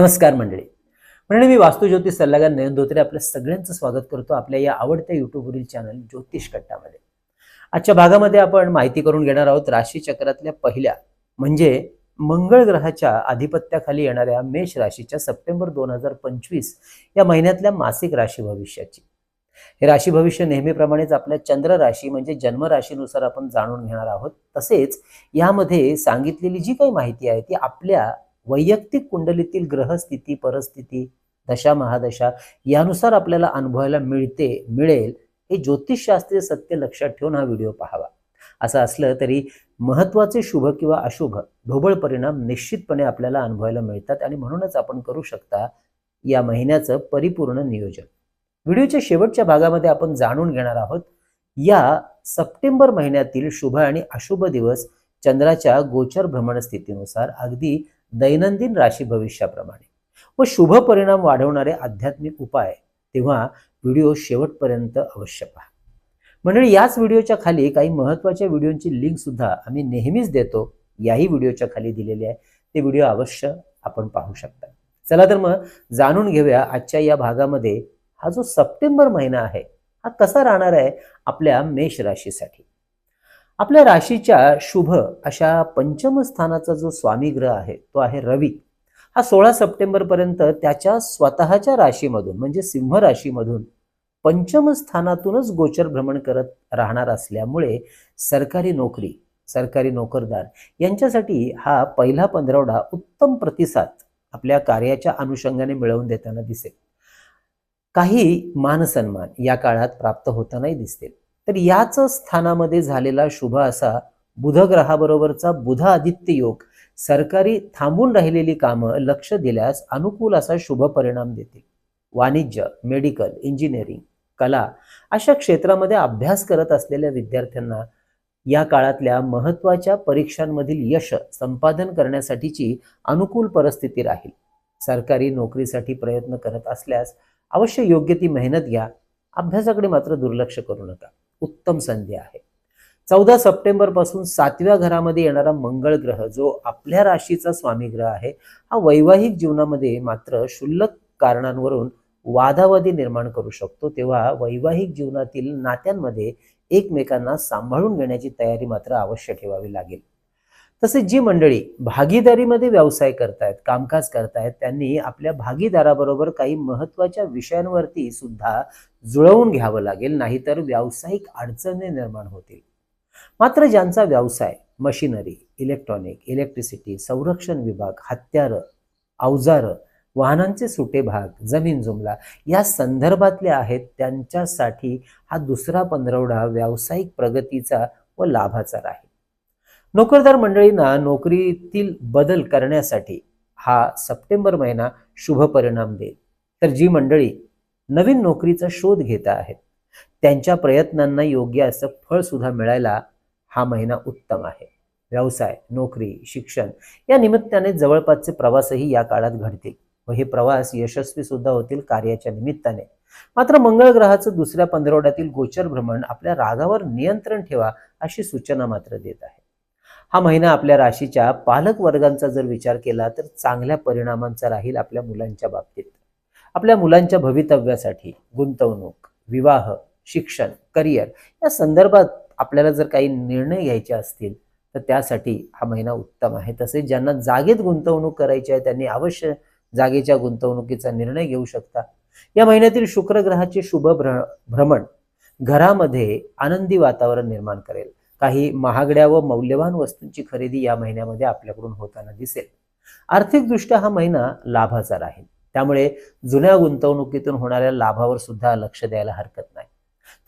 नमस्कार मंडळी. मंडळी मी वास्तुज्योतिष सल्लागार नयन धोत्रे आपल्या सगळ्यांचं स्वागत करतो आपल्या या आवडत्या युट्यूबवरील चॅनल ज्योतिष कट्टामध्ये. आजच्या भागामध्ये आपण माहिती करून घेणार आहोत राशी चक्रातल्या पहिल्या म्हणजे मंगळ ग्रहाच्या आधिपत्याखाली येणाऱ्या मेष राशीच्या सप्टेंबर दोन हजार पंचवीस या महिन्यातल्या मासिक राशी भविष्याची. हे राशी भविष्य नेहमीप्रमाणेच आपल्या चंद्र राशी म्हणजे जन्म राशीनुसार आपण जाणून घेणार आहोत. तसेच यामध्ये सांगितलेली जी काही माहिती आहे ती आपल्या वैयक्तिक कुंडलीतील ग्रहस्थिती परिस्थिती दशा महादशा यानुसार आपल्याला अनुभवायला मिळते मिळेल हे ज्योतिषशास्त्रीय सत्य लक्षात ठेवून हा व्हिडिओ पाहावा. असं असलं तरी महत्त्वाचे शुभ किंवा अशुभ ढोबळ परिणाम निश्चितपणे आपल्याला अनुभवायला मिळतात आणि म्हणूनच आपण करू शकता या महिन्याचं परिपूर्ण नियोजन. व्हिडिओच्या शेवटच्या भागामध्ये आपण जाणून घेणार आहोत या सप्टेंबर महिन्यातील शुभ आणि अशुभ दिवस चंद्राच्या गोचर भ्रमण स्थितीनुसार अगदी दैनंदिन राशी भविष्याप्रमाणे. व शुभ परिणाम वाढवणारे आध्यात्मिक उपाय तेव्हा व्हिडिओ शेवटपर्यंत अवश्य पहा. मंडळी याच व्हिडिओच्या खाली काही महत्त्वाच्या व्हिडिओची लिंक सुद्धा आम्ही नेहमीच देतो. याही व्हिडिओच्या खाली दिलेली आहे. ते व्हिडिओ अवश्य आपण पाहू शकता. चला तर मग जाणून घेऊया आजच्या या भागामध्ये हा जो सप्टेंबर महिना आहे हा कसा राहणार आहे आपल्या मेष राशीसाठी. आपल्या राशीच्या शुभ अशा पंचम स्थानाचा जो स्वामी ग्रह आहे तो आहे रवी. हा सोळा सप्टेंबर पर्यंत त्याच्या स्वतःच्या राशीमधून म्हणजे सिंह राशीमधून पंचम स्थानातूनच गोचर भ्रमण करत राहणार असल्यामुळे सरकारी नोकरी सरकारी नोकरदार यांच्यासाठी हा पहिला पंधरवडा उत्तम प्रतिसाद आपल्या कार्याच्या अनुषंगाने मिळवून देताना दिसेल. काही मानसन्मान या काळात प्राप्त होतानाही दिसतील. तर याच स्थानामध्ये झालेला शुभ असा बुध ग्रहाबरोबरचा बुध आदित्य योग. सरकारी थांबून राहिलेली कामं लक्ष दिल्यास अनुकूल असा शुभ परिणाम देतील वाणिज्य मेडिकल इंजिनिअरिंग कला अशा क्षेत्रामध्ये अभ्यास करत असलेल्या विद्यार्थ्यांना या काळातल्या महत्त्वाच्या परीक्षांमधील यश संपादन करण्यासाठीची अनुकूल परिस्थिती राहील. सरकारी नोकरीसाठी प्रयत्न करत असल्यास अवश्य योग्य ती मेहनत घ्या. अभ्यासाकडे मात्र दुर्लक्ष करू नका. उत्तम संधी आहे. चौदा सप्टेंबरपासून सातव्या घरामध्ये येणारा मंगळ ग्रह जो आपल्या राशीचा स्वामी ग्रह आहे हा वैवाहिक जीवनामध्ये मात्र क्षुल्लक कारणांवरून वादावादी निर्माण करू शकतो. तेव्हा वैवाहिक जीवनातील नात्यांमध्ये एकमेकांना सांभाळून घेण्याची तयारी मात्र अवश्य ठेवावी लागेल. तसेच जी मंडळी भागीदारीमध्ये व्यवसाय करतायत कामकाज करतायत त्यांनी आपल्या भागीदाराबरोबर काही महत्त्वाच्या विषयांवरती सुद्धा जुळवून घ्यावं लागेल नाहीतर व्यावसायिक अडचणी निर्माण होतील. मात्र ज्यांचा व्यवसाय मशिनरी इलेक्ट्रॉनिक इलेक्ट्रिसिटी संरक्षण विभाग हत्यारं अवजारं वाहनांचे सुटे भाग जमीन जुमला या संदर्भातले आहेत त्यांच्यासाठी हा दुसरा पंधरवडा व्यावसायिक प्रगतीचा व लाभाचा राहील. नोकरदार मंडळींना नोकरीतील बदल करण्यासाठी हा सप्टेंबर महिना शुभ परिणाम देईल. तर जी मंडळी नवीन नोकरीचा शोध घेत आहेत त्यांच्या प्रयत्नांना योग्य असं फळ सुद्धा मिळायला हा महिना उत्तम आहे. व्यवसाय नोकरी शिक्षण या निमित्ताने जवळपासचे प्रवासही या काळात घडतील व हे प्रवास यशस्वी सुद्धा होतील कार्याच्या निमित्ताने. मात्र मंगळ ग्रहाचं दुसऱ्या पंधरवड्यातील गोचर भ्रमण आपल्या रागावर नियंत्रण ठेवा अशी सूचना मात्र देत आहे. हा महिना आपल्या राशीच्या पालक वर्गांचा जर विचार केला तर चांगल्या परिणामांचा राहील आपल्या मुलांच्या बाबतीत. आपल्या मुलांच्या भवितव्यासाठी गुंतवणूक विवाह शिक्षण करिअर या संदर्भात आपल्याला जर काही निर्णय घ्यायचे असतील तर त्यासाठी हा महिना उत्तम आहे. तसेच ज्यांना जागेत गुंतवणूक करायची आहे त्यांनी अवश्य जागेच्या गुंतवणुकीचा निर्णय घेऊ शकता. या महिन्यातील शुक्र ग्रहाचे शुभ भ्र भ्रमण घरामध्ये आनंदी वातावरण निर्माण करेल. काही महागड्या व मौल्यवान वस्तूंची खरेदी या महिन्यामध्ये आपल्याकडून होताना दिसेल. आर्थिकदृष्ट्या हा महिना लाभाचा राहील त्यामुळे जुन्या गुंतवणुकीतून होणाऱ्या लाभावर सुद्धा लक्ष द्यायला हरकत नाही.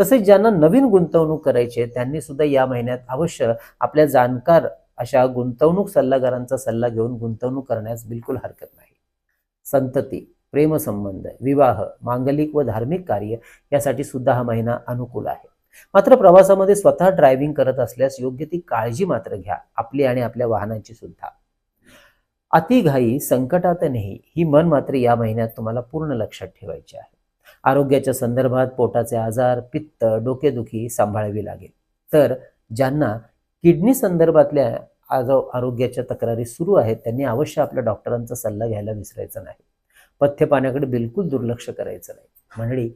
तसेच ज्यांना नवीन गुंतवणूक करायची त्यांनी सुद्धा या महिन्यात अवश्य आपल्या जाणकार अशा गुंतवणूक सल्लागारांचा सल्ला घेऊन गुंतवणूक करण्यास बिलकुल हरकत नाही. संतती प्रेमसंबंध विवाह मांगलिक व धार्मिक कार्य यासाठी सुद्धा हा महिना अनुकूल आहे. मात्र प्रवासामध्ये स्वतः ड्रायव्हिंग करत असल्यास योग्य ती काळजी मात्र घ्या आपली आणि आपल्या वाहनांची सुद्धा. अतिघाई संकटात नाही ही मन मात्र या महिन्यात तुम्हाला पूर्ण लक्षात ठेवायची आहे. आरोग्याच्या संदर्भात पोटाचे आजार पित्त डोकेदुखी सांभाळावी लागेल. तर ज्यांना किडनी संदर्भातल्या आरो आरोग्याच्या तक्रारी सुरू आहेत त्यांनी अवश्य आपल्या डॉक्टरांचा सल्ला घ्यायला विसरायचा नाही. पथ्य पाण्याकडे बिलकुल दुर्लक्ष करायचं नाही. मंडळी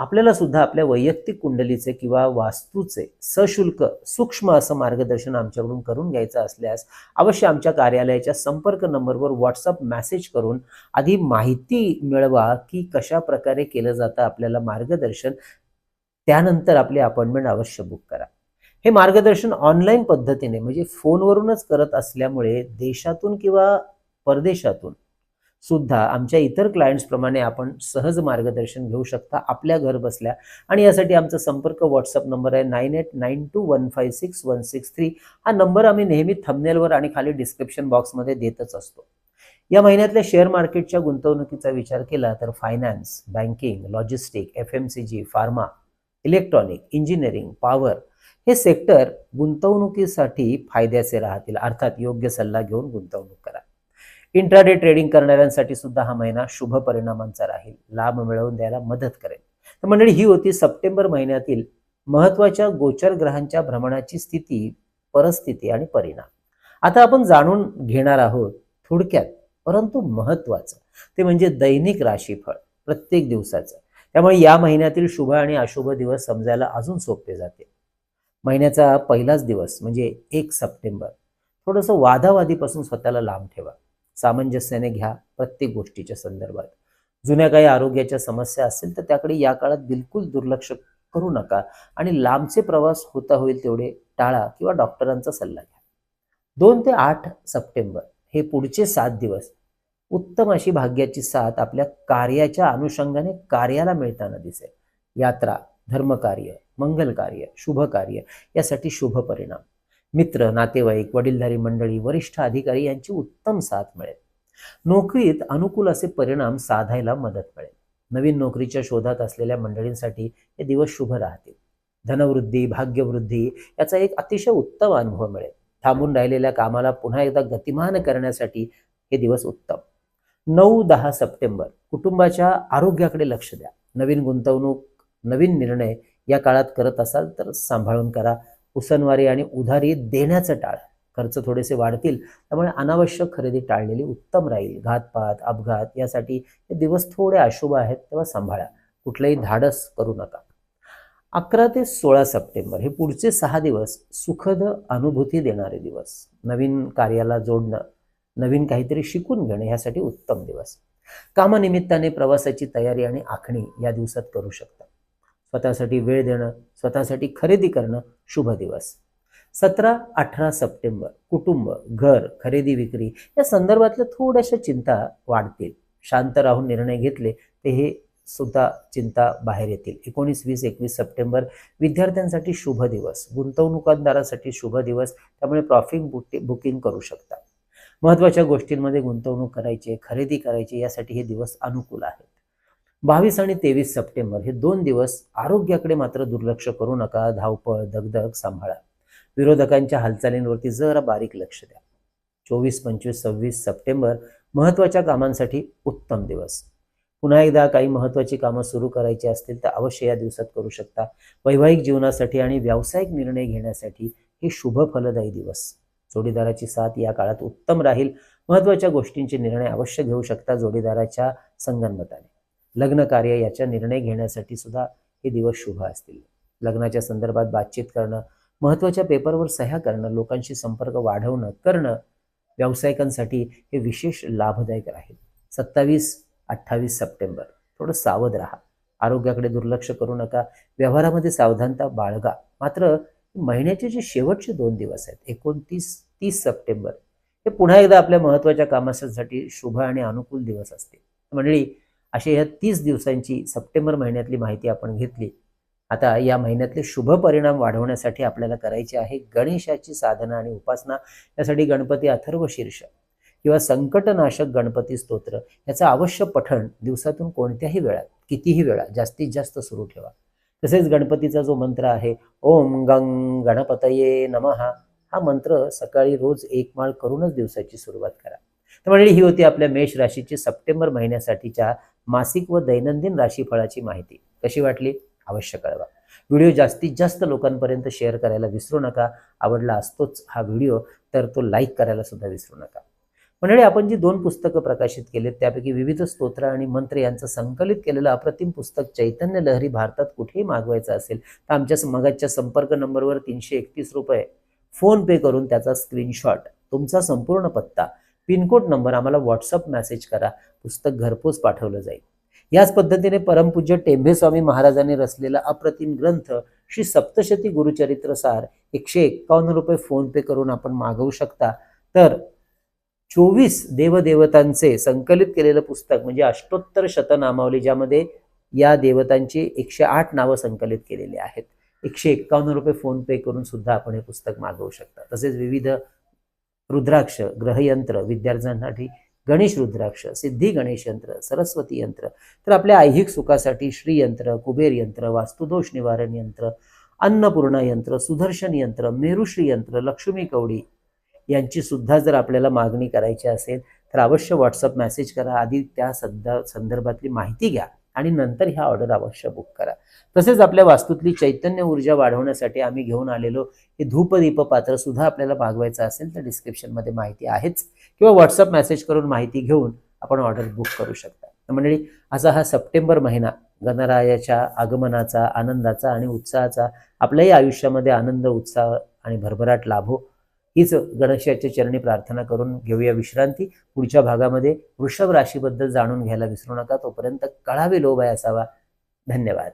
आपल्याला सुद्धा आपल्या वैयक्तिक कुंडलीचे किंवा वास्तूचे सशुल्क सूक्ष्म असं मार्गदर्शन आमच्याकडून करून घ्यायचं असल्यास अवश्य आमच्या कार्यालयाच्या संपर्क नंबरवर व्हॉट्सअप मेसेज करून आधी माहिती मिळवा की कशा प्रकारे केलं जातं आपल्याला मार्गदर्शन. त्यानंतर आपली अपॉइंटमेंट अवश्य बुक करा. हे मार्गदर्शन ऑनलाईन पद्धतीने म्हणजे फोनवरूनच करत असल्यामुळे देशातून किंवा परदेशातून सुद्धा आमच्या इतर क्लायंट्सप्रमाणे आपण सहज मार्गदर्शन घेऊ शकता आपल्या घर बसल्या. आणि यासाठी आमचा संपर्क व्हॉट्सअप नंबर आहे nine eight nine two one five six one six three हा नंबर आम्ही नेहमी थंबनेलवर आणि खाली डिस्क्रिप्शन बॉक्समध्ये देतच असतो. या महिन्यातल्या शेअर मार्केटच्या गुंतवणुकीचा विचार केला तर finance banking logistic F M C G pharma electronic engineering power हे सेक्टर गुंतवणुकीसाठी फायद्याचे राहतील. अर्थात योग्य सल्ला घेऊन गुंतवणूक करा. इंट्राडे ट्रेडिंग करणाऱ्यांसाठी सुद्धा हा महिना शुभ परिणामांचा राहील. लाभ मिळवून द्यायला मदत करेल. तर मंडळी ही होती सप्टेंबर महिन्यातील महत्त्वाच्या गोचर ग्रहांच्या भ्रमणाची स्थिती परिस्थिती आणि परिणाम. आता आपण जाणून घेणार आहोत थोडक्यात परंतु महत्वाचं ते म्हणजे दैनिक राशीफळ प्रत्येक दिवसाचं. त्यामुळे या महिन्यातील शुभ आणि अशुभ दिवस समजायला अजून सोपे जाते. महिन्याचा पहिलाच दिवस म्हणजे एक सप्टेंबर. थोडंसं वादावादीपासून स्वतःला लांब ठेवा. सामंजस्याने घ्या प्रत्येक गोष्टीच्या संदर्भात. जुन्या काही आरोग्याच्या समस्या असतील तर त्याकडे या काळात बिलकुल दुर्लक्ष करू नका आणि लांबचे प्रवास होता होईल तेवढे टाळा किंवा डॉक्टरांचा सल्ला घ्या. दोन ते आठ सप्टेंबर हे पुढचे सात दिवस उत्तम अशी भाग्याची साथ आपल्या कार्याच्या अनुषंगाने कार्याला मिळताना दिसेल. यात्रा धर्मकार्य मंगल कार्य शुभ कार्य यासाठी शुभ परिणाम. मित्र नातेवाईक वडीलधारी मंडळी वरिष्ठ अधिकारी यांची उत्तम साथ मिळेल. नोकरीत अनुकूल असे परिणाम साधायला मदत मिळेल. नवीन नोकरीच्या शोधात असलेल्या मंडळींसाठी हे दिवस शुभ राहतील. धनवृद्धी भाग्यवृद्धी याचा एक अतिशय उत्तम अनुभव मिळेल. थांबून राहिलेल्या कामाला पुन्हा एकदा गतिमान करण्यासाठी हे दिवस उत्तम. नऊ दहा सप्टेंबर कुटुंबाच्या आरोग्याकडे लक्ष द्या. नवीन गुंतवणूक नवीन निर्णय या काळात करत असाल तर सांभाळून करा. उसनवारी आणि उधारी देण्याचं टाळ. खर्च थोडेसे वाढतील त्यामुळे अनावश्यक खरेदी टाळलेली उत्तम राहील. घातपात अपघात यासाठी हे दिवस थोडे अशुभ आहेत तेव्हा सांभाळा. कुठलंही धाडस करू नका. अकरा ते सोळा सप्टेंबर हे पुढचे सहा दिवस सुखद अनुभूती देणारे दिवस. नवीन कार्याला जोडणं नवीन काहीतरी शिकून घेणं ह्यासाठी उत्तम दिवस. कामानिमित्ताने प्रवासाची तयारी आणि आखणी या दिवसात करू शकता. स्वतःसाठी वेळ देणं स्वतःसाठी खरेदी करणं शुभ दिवस. सतरा अठरा सप्टेंबर कुटुंब घर खरेदी विक्री या संदर्भातल्या थोड्याशा चिंता वाढतील. शांत राहून निर्णय घेतले ते हे सुद्धा चिंता बाहेर येतील. एकोणीस वीस एकवीस सप्टेंबर विद्यार्थ्यांसाठी शुभ दिवस. गुंतवणूकदारासाठी शुभ दिवस. त्यामुळे प्रॉफिट बुकिंग करू शकता. महत्त्वाच्या गोष्टींमध्ये गुंतवणूक करायची खरेदी करायची यासाठी हे दिवस अनुकूल आहेत. बावीस आणि तेवीस सप्टेंबर हे दोन दिवस आरोग्याकडे मात्र दुर्लक्ष करू नका धावपळ दगदग सांभाळा. विरोधकांच्या हालचालींवरती जरा बारीक लक्ष द्या. चोवीस पंचवीस सव्वीस सप्टेंबर महत्त्वाच्या कामांसाठी उत्तम दिवस. पुन्हा एकदा काही महत्त्वाची कामं सुरू करायची असतील तर अवश्य या दिवसात करू शकता. वैवाहिक जीवनासाठी आणि व्यावसायिक निर्णय घेण्यासाठी हे शुभ फलदायी दिवस. जोडीदाराची साथ या काळात उत्तम राहील. महत्त्वाच्या गोष्टींचे निर्णय अवश्य घेऊ शकता जोडीदाराच्या संगनमताने. लग्न कार्य याचा निर्णय घेण्यासाठी सुद्धा हे दिवस शुभ असतील. लग्नाच्या संदर्भात बातचीत करणं महत्त्वाच्या पेपरवर सह्या करणं लोकांशी संपर्क वाढवणं करणं व्यावसायिकांसाठी हे विशेष लाभदायक राहील. सत्तावीस अठ्ठावीस सप्टेंबर. थोडं सावध राहा. आरोग्याकडे दुर्लक्ष करू नका. व्यवहारामध्ये सावधानता बाळगा. मात्र महिन्याचे जे शेवटचे दोन दिवस आहेत एकोणतीस तीस सप्टेंबर हे पुन्हा एकदा आपल्या महत्त्वाच्या कामासाठी शुभ आणि अनुकूल दिवस असतील. मंडळी अशा या तीस दिवसांची सप्टेंबर महिन्यातली माहिती आपण घेतली. आता या महिन्यातले शुभ परिणाम वाढवण्यासाठी आपल्याला करायचे आहे गणेशाची साधना आणि उपासना. यासाठी गणपती अथर्व शीर्ष किंवा संकटनाशक गणपती स्तोत्र याचं अवश्य पठण दिवसातून कोणत्याही वेळात कितीही वेळा जास्तीत जास्त सुरू ठेवा. तसेच गणपतीचा जो मंत्र आहे ओम गंग गणपतये नमहा हा मंत्र सकाळी रोज एक माळ करूनच दिवसाची सुरुवात करा. तर ही होती आपल्या मेष राशीची सप्टेंबर महिन्यासाठीच्या मासिक व दैनंदिन राशीफळाची माहिती. कशी वाटली? अवश्य कळवा. व्हिडिओ जास्तीत जास्त लोकांपर्यंत शेअर करायला विसरू नका. आवडला असतोच हा व्हिडिओ तर तो लाईक करायला सुद्धा विसरू नका. मंडळी आपण जी दोन पुस्तकं प्रकाशित केलीत त्यापैकी विविध स्तोत्र आणि मंत्र यांचं संकलित केलेलं अप्रतिम पुस्तक चैतन्य लहरी भारतात कुठेही मागवायचं असेल तर आमच्या मगाच्या संपर्क नंबरवर तीनशे एकतीस रुपये फोन पे करून त्याचा स्क्रीनशॉट तुमचा संपूर्ण पत्ता पिनकोड नंबर आम्हाला व्हॉट्सअप मेसेज करा. पुस्तक घरपोच पाठवलं जाईल. याच पद्धतीने परमपूज्य टेंभेस्वामी महाराजांनी रचलेला अप्रतिम ग्रंथ श्री सप्तशती गुरुचरित्रसार एकशे एक्कावन्न रुपये फोनपे करून आपण मागवू शकता. तर चोवीस देवदेवतांचे संकलित केलेलं पुस्तक म्हणजे अष्टोत्तर शतनामावली ज्यामध्ये या देवतांची एकशे आठ नावं संकलित केलेली आहेत. एकशे एक्कावन्न रुपये फोनपे करून सुद्धा आपण हे पुस्तक मागवू शकता. तसेच विविध रुद्राक्ष ग्रहयंत्र विद्यार्थ्यांसाठी गणेश रुद्राक्ष सिद्धी गणेश यंत्र सरस्वती यंत्र तर आपल्या ऐहिक सुखासाठी श्रीयंत्र कुबेर यंत्र वास्तुदोष निवारण यंत्र अन्नपूर्णा यंत्र सुदर्शन यंत्र मेरुश्री यंत्र लक्ष्मी कवडी यांची सुद्धा जर आपल्याला मागणी करायची असेल तर अवश्य व्हॉट्सअप मेसेज करा. आधी त्या सध्या संदर्भातली माहिती घ्या. आणि नंतर ह्या ऑर्डर अवश्य बुक करा. तसेच आपल्या वास्तूतली चैतन्य ऊर्जा वाढवण्यासाठी आम्ही घेऊन आलेलो हे धूपदीप पात्र सुद्धा आपल्याला मागवायचं असेल तर डिस्क्रिप्शनमध्ये माहिती आहेच. किंवा व्हॉट्सअप मेसेज करून माहिती घेऊन आपण ऑर्डर बुक करू शकता. मंडळी असा हा सप्टेंबर महिना गणरायाच्या आगमनाचा आनंदाचा आणि उत्साहाचा आपल्याही आयुष्यामध्ये आनंद उत्साह आणि भरभराट लाभो हीच गणेशाच्या चरणी प्रार्थना करून घेऊया विश्रांती. पुढच्या भागामध्ये वृषभ राशीबद्दल जाणून घ्यायला विसरू नका. तोपर्यंत कळावे लोभ आहे असावा. धन्यवाद.